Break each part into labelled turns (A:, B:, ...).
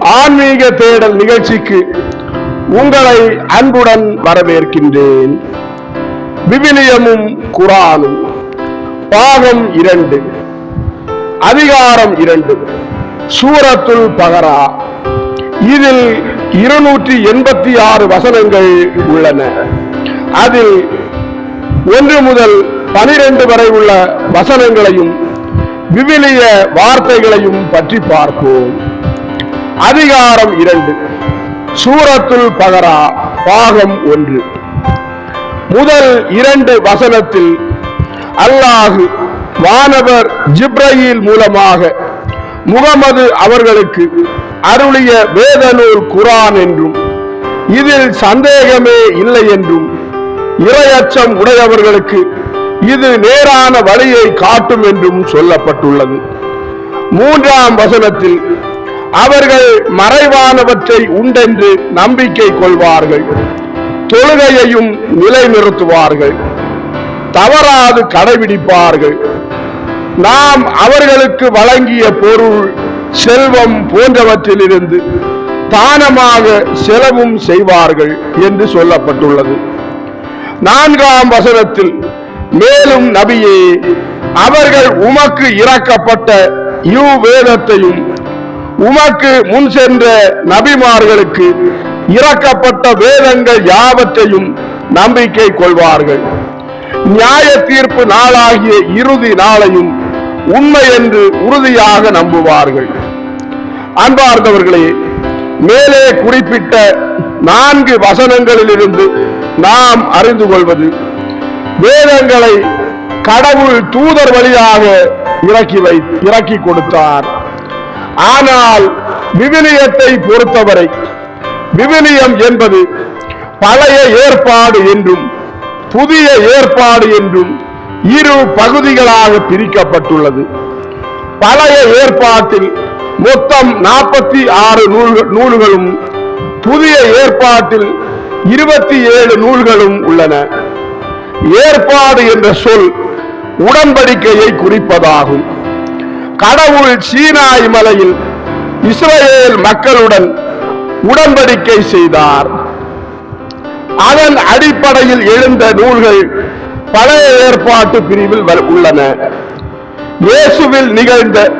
A: ஆன்மீக தேடல் நிகழ்ச்சிக்கு உங்களை அன்புடன் வரவேற்கின்றேன். விவிலியமும் குரானும். பாகம் இரண்டு. அதிகாரம் இரண்டு. சூரத்துல் பகரா இதில் இருநூற்றி எண்பத்தி ஆறு வசனங்கள் உள்ளன. அதில் ஒன்று முதல் பனிரெண்டு வரை உள்ள வசனங்களையும் விவிலிய வார்த்தைகளையும் பற்றி பார்ப்போம். அதிகாரம் இரண்டு. சூரத்துல் பகரா பாகம் ஒன்று. முதல் இரண்டு வசனத்தில் அல்லாஹு வானவர் ஜிப்ரயில் மூலமாக முகமது அவர்களுக்கு அருளிய வேதநூல் குரான் என்றும் இதில் சந்தேகமே இல்லை என்றும் இரையச்சம் உடையவர்களுக்கு இது நேரான வழியை காட்டும் என்றும் சொல்லப்பட்டுள்ளது. மூன்றாம் வசனத்தில் அவர்கள் மறைவானவற்றை உண்டென்று நம்பிக்கை கொள்வார்கள். தொழுகையையும் நிலைநிறுத்துவார்கள். தவறாது கடைபிடிப்பார்கள். நாம் அவர்களுக்கு வழங்கிய பொருள் செல்வம் போன்றவற்றிலிருந்து தானமாக செலவும் செய்வார்கள் என்று சொல்லப்பட்டுள்ளது. நான்காம் வசனத்தில் மேலும் நபியே அவர்கள் உமக்கு இறக்கப்பட்ட இவ் வேதத்தையும் உமக்கு முன் சென்ற நபிமார்களுக்கு இறக்கப்பட்ட வேதங்கள் யாவற்றையும் நம்பிக்கை கொள்வார்கள். நியாய தீர்ப்பு நாளாகிய இறுதி நாளையும் உண்மை என்று உறுதியாக நம்புவார்கள். அன்பார்ந்தவர்களே மேலே குறிப்பிட்ட நான்கு வசனங்களிலிருந்து நாம் அறிந்து கொள்வது வேதங்களை கடவுள் தூதர் வழியாக இறக்கி வை இறக்கி கொடுத்தார். ஆனால் விவிலியத்தை பொறுத்தவரை விவிலியம் என்பது பழைய ஏற்பாடு என்றும் புதிய ஏற்பாடு என்றும் இரு பகுதிகளாக பிரிக்கப்பட்டுள்ளது. பழைய ஏற்பாட்டில் மொத்தம் நாற்பத்தி ஆறு நூல்கள் நூல்களும் புதிய ஏற்பாட்டில் இருபத்தி ஏழு நூல்களும் உள்ளன. ஏற்பாடு என்ற சொல் உடன்படிக்கையை குறிப்பதாகும். கடவுள் சீனாய் மலையில் இஸ்ரேல் மக்களுடன் உடன்படிக்கை செய்தார். அதன் அடிப்படையில் எழுந்த நூல்கள் பழைய ஏற்பாட்டு பிரிவில் வ- உள்ளன. இயேசுவில் நிகழ்ந்த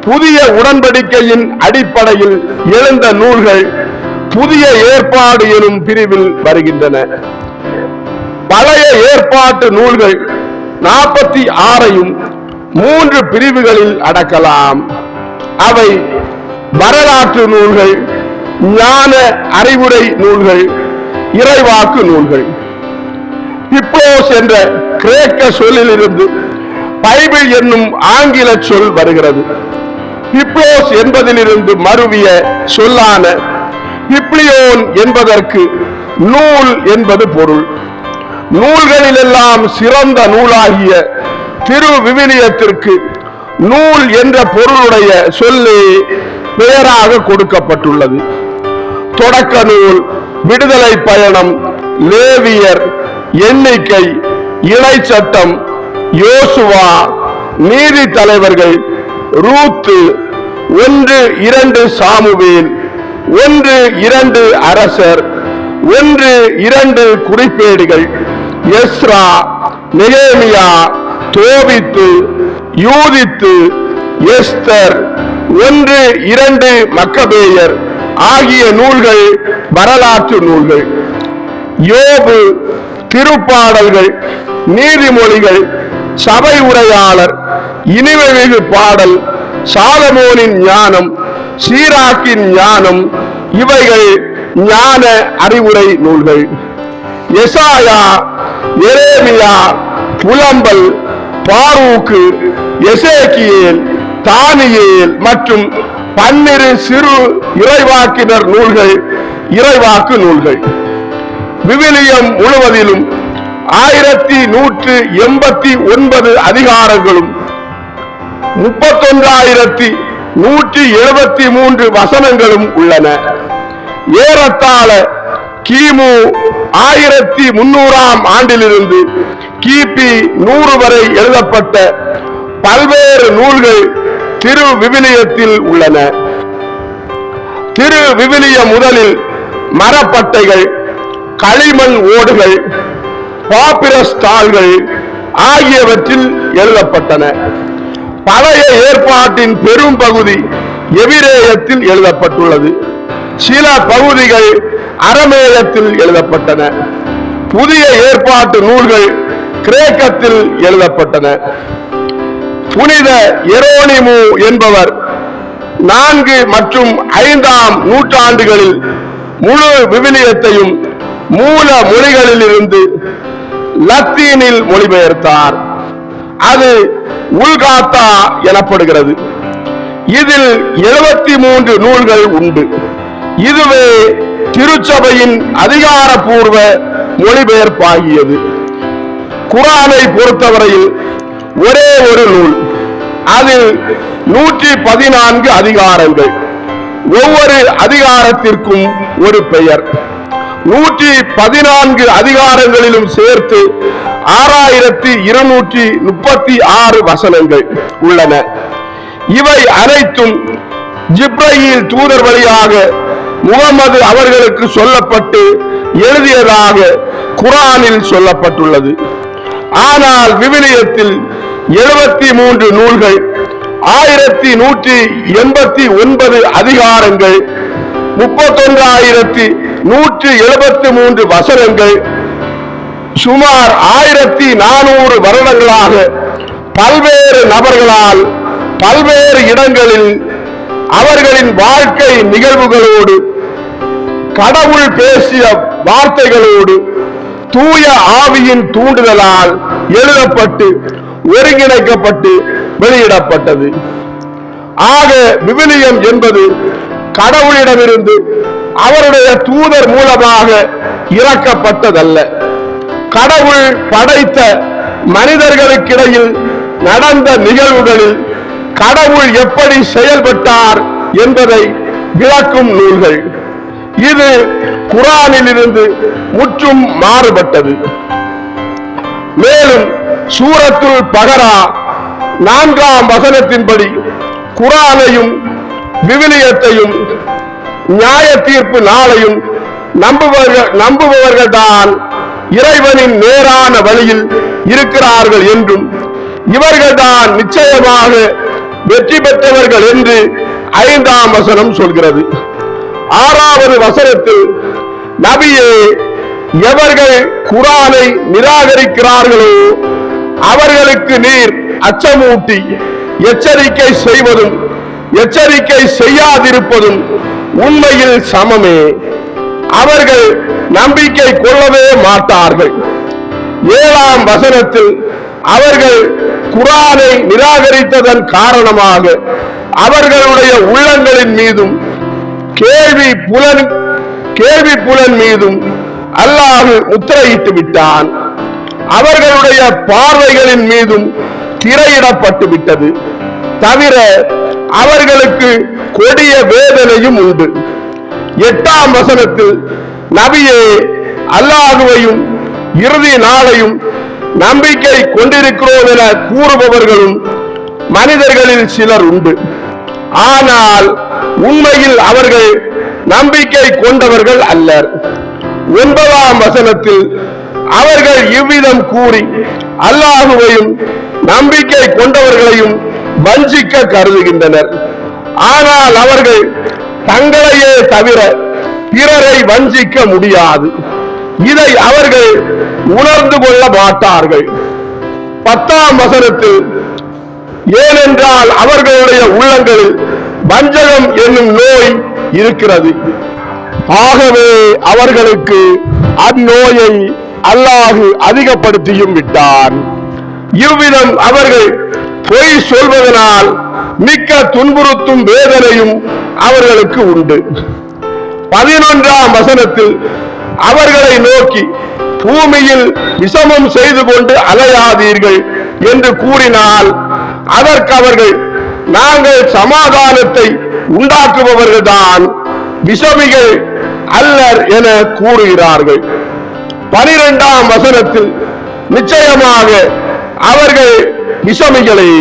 A: புதிய உடன்படிக்கையின் அடிப்படையில் எழுந்த நூல்கள் புதிய ஏற்பாடு எனும் பிரிவில் வருகின்றன. பழைய ஏற்பாட்டு நூல்கள் நாற்பத்தி ஆறையும் மூன்று பிரிவுகளில் அடக்கலாம். அவை வரலாற்று நூல்கள் ஞான அறிவுரை நூல்கள் இறைவாக்கு நூல்கள். பிப்ளோஸ் என்ற கிரேக்க சொல்லிலிருந்து பைபிள் என்னும் ஆங்கில சொல் வருகிறது. பிப்ளோஸ் என்பதிலிருந்து மருவிய சொல்லான பிப்ளியோன் என்பதற்கு நூல் என்பது பொருள். நூல்களிலெல்லாம் சிறந்த நூலாகிய திரு விவிலியத்திற்கு நூல் என்ற பொருளுடைய சொல்லி பெயராக கொடுக்கப்பட்டுள்ளது. தொடக்க நூல் விடுதலை பயணம் லேவியர் எண்ணிக்கை இணைச்சட்டம் யோசுவா நீதி தலைவர்கள் ரூத்து ஒன்று இரண்டு சாமுவேல் ஒன்று இரண்டு அரசர் ஒன்று இரண்டு குறிப்பேடுகள் எஸ்ரா நெகேமியா தோபித்து யூதித்து எஸ்தர் ஒன்று இரண்டு மக்கபேயர் ஆகிய நூல்கள் வரலாற்று நூல்கள். யோபு திருப்பாடல்கள் நீதிமொழிகள் சபை உரையாளர் இனிமைமிகு பாடல் சாலமோனின் ஞானம் சீராக்கின் ஞானம் இவைகள் ஞான அறிவுரை நூல்கள். எசாயா எரேமியா புலம்பல் பாரூக்கு எசேக்கியேல் தானியேல் மற்றும் பன்னிரு சிறு இறைவாக்கினர் நூல்கள் இறைவாக்கு நூல்கள். விவிலியம் முழுவதிலும் ஆயிரத்தி நூற்று எண்பத்தி ஒன்பது அதிகாரங்களும் முப்பத்தொன்றாயிரத்தி நூற்றி எழுபத்தி மூன்று வசனங்களும் உள்ளன. ஏறத்தாழ கிமு ஆயிரத்தி முன்னூறாம் ஆண்டிலிருந்து கிபி நூறு வரை எழுதப்பட்ட பல்வேறு நூல்கள் திரு விவிலியத்தில் உள்ளன. திரு விவிலிய முதலில் மரப்பட்டைகள் களிமண் ஓடுகள் பாப்பிரஸ் தாள்கள் ஆகியவற்றில் எழுதப்பட்டன. பழைய ஏற்பாட்டின் பெரும் பகுதி எவிரேயத்தில் எழுதப்பட்டுள்ளது. சில பகுதிகள் அரமேயத்தில் எழுதப்பட்டன. புதிய ஏற்பாட்டு நூல்கள் கிரேக்கத்தில் எழுதப்பட்டன. புனித எரோனிமு என்பவர் நான்கு மற்றும் ஐந்தாம் நூற்றாண்டுகளில் முழு விவிலியத்தையும் மூல மொழிகளில் இருந்து லத்தீனில் மொழிபெயர்த்தார். அது உல்காத்தா எனப்படுகிறது. இதில் எழுபத்தி மூன்று நூல்கள் உண்டு. இதுவே திருச்சபையின் அதிகாரப்பூர்வ மொழிபெயர்ப்பாகியது. குரானை பொறுத்தவரையில் ஒரே ஒரு நூல். அதில் நூற்றி பதினான்கு அதிகாரங்கள். ஒவ்வொரு அதிகாரத்திற்கும் ஒரு பெயர். நூற்றி பதினான்கு அதிகாரங்களிலும் சேர்த்து ஆறாயிரத்தி இருநூற்றி முப்பத்தி ஆறு வசனங்கள் உள்ளன. இவை அனைத்தும் ஜிப்ரையில் தூதர் வழியாக முகமது அவர்களுக்கு சொல்லப்பட்டு எழுதியதாக குரானில் சொல்லப்பட்டுள்ளது. ஆனால் விவிலியத்தில் எழுபத்தி மூன்று நூல்கள் ஆயிரத்தி நூற்றி எண்பத்தி ஒன்பது அதிகாரங்கள் முப்பத்தொன்றாயிரத்தி நூற்றி எழுபத்தி மூன்று வசனங்கள் சுமார் ஆயிரத்தி நானூறு வருடங்களாக பல்வேறு நபர்களால் பல்வேறு இடங்களில் அவர்களின் வாழ்க்கை நிகழ்வுகளோடு கடவுள் பேசிய வார்த்தைகளோடு தூய ஆவியின் தூண்டுதலால் எழுதப்பட்டு ஒருங்கிணைக்கப்பட்டு வெளியிடப்பட்டது. ஆக விவிலியம் என்பது கடவுளிடமிருந்து அவருடைய தூதர் மூலமாக இறக்கப்பட்டதல்ல. கடவுள் படைத்த மனிதர்களுக்கிடையில் நடந்த நிகழ்வுகளில் கடவுள் எப்படி செயல்பட்டார் என்பதை விளக்கும் நூல்கள். இது குரானிலிருந்து முற்றும் மாறுபட்டது. மேலும் சூரத்துல் பகரா நான்காம் வசனத்தின்படி குரானையும் விவிலியத்தையும் நியாய தீர்ப்பு நாளையும் நம்புபவர்கள் நம்புபவர்கள் தான் இறைவனின் நேரான வழியில் இருக்கிறார்கள் என்றும் இவர்கள்தான் நிச்சயமாக வெற்றி பெற்றவர்கள் என்று ஐந்தாம் வசனம் சொல்கிறது. ஆறாவது வசனத்தில் நபியே எவர்கள் குரானை நிராகரிக்கிறார்களோ அவர்களுக்கு நீர் அச்சமூட்டி எச்சரிக்கை செய்வதும் எச்சரிக்கை செய்யாதிருப்பதும் உண்மையில் சமமே. அவர்கள் நம்பிக்கை கொள்ளவே மாட்டார்கள். ஏழாம் வசனத்தில் அவர்கள் குரானை நிராகரித்ததன் காரணமாக அவர்களுடைய உள்ளங்களின் மீதும் கேள்வி புலன் கேள்வி புலன் மீதும் அல்லாஹு முத்திரையிட்டு விட்டான். அவர்களுடைய பார்வைகளின் மீதும் திரையிடப்பட்டு விட்டது. தவிர அவர்களுக்கு கொடிய வேதனையும் உண்டு. எட்டாம் வசனத்தில் நபியே அல்லாஹுவையும் இறுதி நாளையும் நம்பிக்கை கொண்டிருக்கிறோம் என கூறுபவர்களும் மனிதர்களில் சிலர் உண்டு. ஆனால் உண்மையில் அவர்கள் நம்பிக்கை கொண்டவர்கள் அல்லர். ஒன்பதாம் வசனத்தில் அவர்கள் இவ்விதம் கூறி அல்லாஹுவையும் நம்பிக்கை கொண்டவர்களையும் வஞ்சிக்க கருதுகின்றனர். ஆனால் அவர்கள் தங்களையே தவிர பிறரை வஞ்சிக்க முடியாது. இதை அவர்கள் உணர்ந்து கொள்ள மாட்டார்கள். பத்தாம் வசனத்தில் ஏனென்றால் அவர்களுடைய உள்ளங்களில் வஞ்சகம் என்னும் நோய் இருக்கிறது. ஆகவே அவர்களுக்கு அந்நோயை அல்லாஹு அதிகப்படுத்தியும் விட்டான். இவ்விதம் அவர்கள் பொய் சொல்வதனால் மிக்க துன்புறுத்தும் வேதனையும் அவர்களுக்கு உண்டு. பதினொன்றாம் வசனத்தில் அவர்களை நோக்கி பூமியில் விஷமம் செய்து கொண்டு அலையாதீர்கள் என்று கூறினால் அதற்கு அவர்கள் நாங்கள் சமாதானத்தை உண்டாக்குபவர்கள்தான் விஷமிகள் அல்லர் என கூறுகிறார்கள். பனிரெண்டாம் வசனத்தில் நிச்சயமாக அவர்கள் விஷமிகளே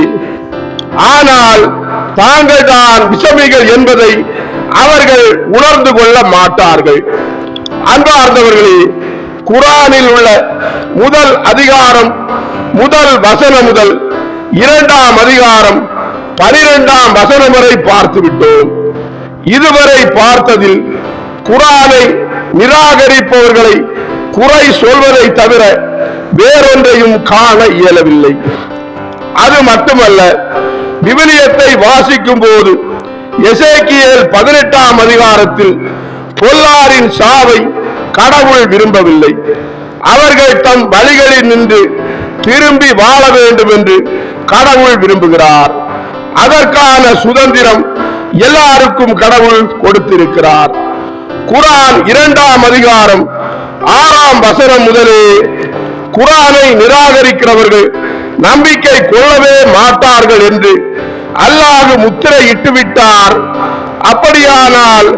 A: ஆனால் தாங்கள் தான் விஷமிகள் என்பதை அவர்கள் உணர்ந்து கொள்ள மாட்டார்கள். அன்பார்ந்தவர்களே குரானில் உள்ள முதல் அதிகாரம் முதல் வசனம் முதல் இரண்டாம் அதிகாரம் பனிரெண்டாம் வசனம் வரை பார்த்து விட்டோம் இதுவரை பார்த்ததில் குரானை நிராகரிப்பவர்களை குறை சொல்வதை தவிர வேறொன்றையும் காண இயலவில்லை. அது மட்டுமல்ல விவிலியத்தை வாசிக்கும் போது எசேக்கியல் பதினெட்டாம் அதிகாரத்தில் பொல்லாரின் சாவை கடவுள் விரும்பவில்லை. அவர்கள் தம் வழிகளில் நின்று திரும்பி வாழ வேண்டும் என்று கடவுள் விரும்புகிறார். அதற்கான சுதந்திரம் எல்லாருக்கும் கடவுள் கொடுத்திருக்கிறார். குரான் இரண்டாம் அதிகாரம் ஆறாம் வசனம் முதலே குரானை நிராகரிக்கிறவர்கள் நம்பிக்கை கொள்ளவே மாட்டார்கள் என்று அல்லாஹ் முத்திரை இட்டு விட்டார் அப்படியானால்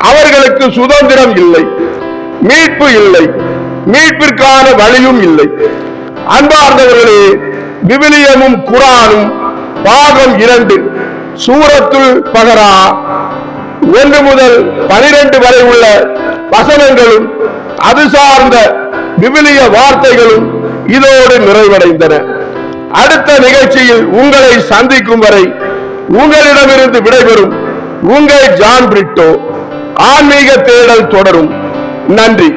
A: அவர்களுக்கு சுதந்திரம் இல்லை மீட்பு இல்லை மீட்பிற்கான வழியும் இல்லை. அன்பார்ந்தவர்களே விவிலியமும் குரானும் பாகம் இரண்டு. சூரத்துல் பகரா ஒன்று முதல் பனிரெண்டு வரை உள்ள வசனங்களும் அது சார்ந்த விவிலிய வார்த்தைகளும் இதோடு நிறைவடைந்தன. அடுத்த நிகழ்ச்சியில் உங்களை சந்திக்கும் வரை உங்களிடமிருந்து விடைபெறும் உங்கள் ஜான் பிரிட்டோ. ஆன்மீக தேடல் தொடரும். நன்றி.